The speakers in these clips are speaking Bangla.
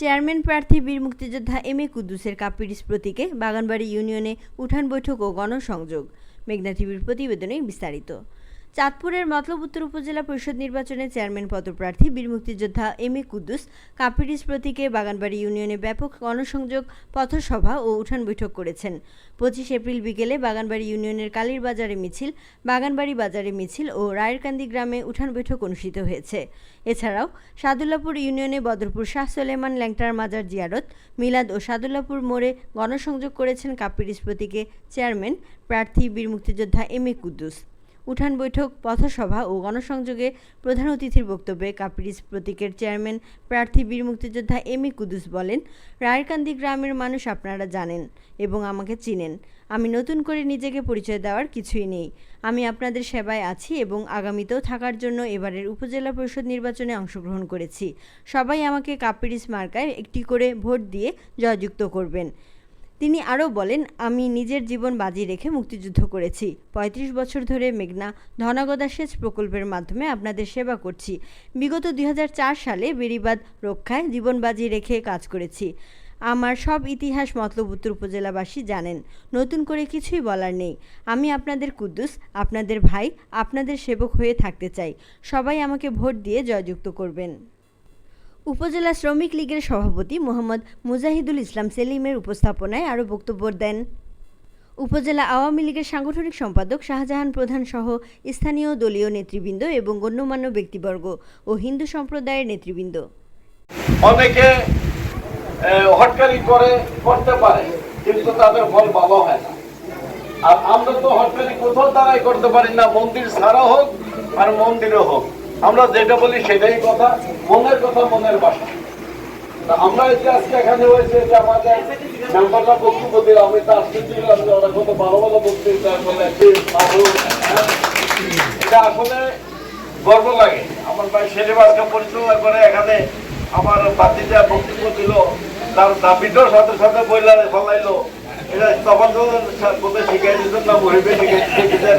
চেয়ারম্যান প্রার্থী বীর মুক্তিযোদ্ধা এম এ কুদ্দুসের কাপিরিস প্রতীকে বাগানবাড়ি ইউনিয়নে উঠান বৈঠক ও গণসংযোগ। মেঘনা টিভির প্রতিবেদনে বিস্তারিত। চাঁদপুরের মতলব উত্তর উপজেলা পরিষদ নির্বাচনে চেয়ারম্যান পদপ্রার্থী, বীর মুক্তিযোদ্ধা এম এ কুদ্দুস কাপিরিস প্রতীকে বাগানবাড়ি ইউনিয়নে ব্যাপক গণসংযোগ, পথসভা ও উঠান বৈঠক করেছেন। পঁচিশ এপ্রিল বিকেলে বাগানবাড়ি ইউনিয়নের কালীর বাজারে মিছিল, বাগানবাড়ি বাজারে মিছিল ও রায়েরকান্দি গ্রামে উঠান বৈঠক অনুষ্ঠিত হয়েছে। এছাড়াও সাদুল্লাপুর ইউনিয়নে বদরপুর শাহ সোলেমান ল্যাংটার মাজার জিয়ারত, মিলাদ ও সাদুল্লাপুর মোড়ে গণসংযোগ করেছেন কাপিরিস প্রতীকে চেয়ারম্যান প্রার্থী, বীর মুক্তিযোদ্ধা এম এ কুদ্দুস। উঠান বৈঠক, পথসভা ও গণসংযোগে প্রধান অতিথির বক্তব্যে কাপিরিস প্রতীকের চেয়ারম্যান প্রার্থী বীর মুক্তিযোদ্ধা এম এ কুদ্দুস বলেন, রায়েরকান্দি গ্রামের মানুষ আপনারা জানেন এবং আমাকে চিনেন। আমি নতুন করে নিজেকে পরিচয় দেওয়ার কিছুই নেই। আমি আপনাদের সেবায় আছি এবং আগামীতেও থাকার জন্য এবারের উপজেলা পরিষদ নির্বাচনে অংশগ্রহণ করেছি। সবাই আমাকে কাপিরিস মার্কায় একটি করে ভোট দিয়ে জয়যুক্ত করবেন। তিনি আরও বলেন, আমি নিজের জীবন বাজি রেখে মুক্তিযুদ্ধ করেছি। ৩৫ বছর ধরে মেঘনা ধনাগদা সেচ প্রকল্পের মাধ্যমে আপনাদের সেবা করছি। বিগত দুই হাজার চার সালে বেড়িবাদ রক্ষায় জীবন বাজি রেখে কাজ করেছি। আমার সব ইতিহাস মতলব উত্তর উপজেলাবাসী জানেন। নতুন করে কিছুই বলার নেই। আমি আপনাদের কুদ্দুস, আপনাদের ভাই, আপনাদের সেবক হয়ে থাকতে চাই। সবাই আমাকে ভোট দিয়ে জয়যুক্ত করবেন। উপজেলা শ্রমিক লীগের সভাপতি মোহাম্মদ মুজাহিদুল ইসলাম সেলিমের উপস্থাপনায় আরও বক্তব্য দেন। উপজেলা আওয়ামী লীগের সাংগঠনিক সম্পাদক শাহজাহান প্রধান সহ স্থানীয় দলীয় নেতৃবৃন্দ এবং গণ্যমান্য ব্যক্তিবর্গ ও হিন্দু সম্প্রদায়ের নেতৃবৃন্দ। অনেকে হটকারি করে, করতে পারে, কিন্তু তাদের ফল ভালো হয় না। আর আমরা তো হটকারি কোথাও দ্বারাই করতে পারি না, মন্দির ছাড়া হোক আর মন্দিরে হোক। আমরা যেটা বলি সেটাই কথা মনের কথা মনের বাসা তা আমরা এই যে আজকে এখানে হয়েছে যে আমাদের মেম্বাররা বক্তব্য দিল আমি কত ভালো ভালো সাধু হ্যাঁ। এটা আসলে গর্ব লাগে। আমার ভাই শেরেবাজকে পরিচালনা করে এখানে আমার বাতিটা বক্তব্য দিল তার দাবিটার সাথে সাথে বইলারে ফলাইলো। এটা তখন তো বোধহয় শিখাই দিতেন না মহিবে শিখাই হ্যাঁ,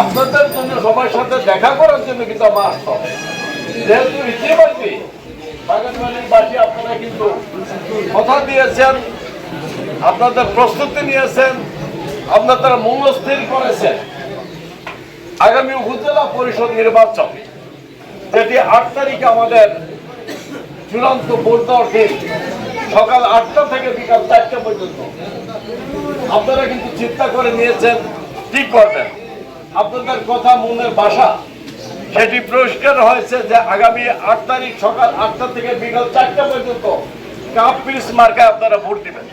আপনাদের জন্য, সবার সাথে দেখা করার জন্য কিন্তু আমার আসতে হবে। যেহেতু ইতিমধ্যে আপনারা কিন্তু কথা দিয়েছেন, আপনাদের প্রস্তুতি নিয়েছেন আপনারা মনস্থির করেছেন আগামী উপজেলা পরিষদ নির্বাচন যেটি আট তারিখে আমাদের চূড়ান্ত ভোট দিন, সকাল আটটা থেকে বিকাল চারটা পর্যন্ত, আপনারা কিন্তু চিন্তা করে নিয়েছেন ঠিক করবেন আপনাদের কথা মনের বাসা। সেটি পরিষ্কার হয়েছে যে আগামী আট তারিখ সকাল আটটা থেকে বিকাল চারটা পর্যন্ত কাপ পিস মার্কায় আপনারা ভোট দিবেন।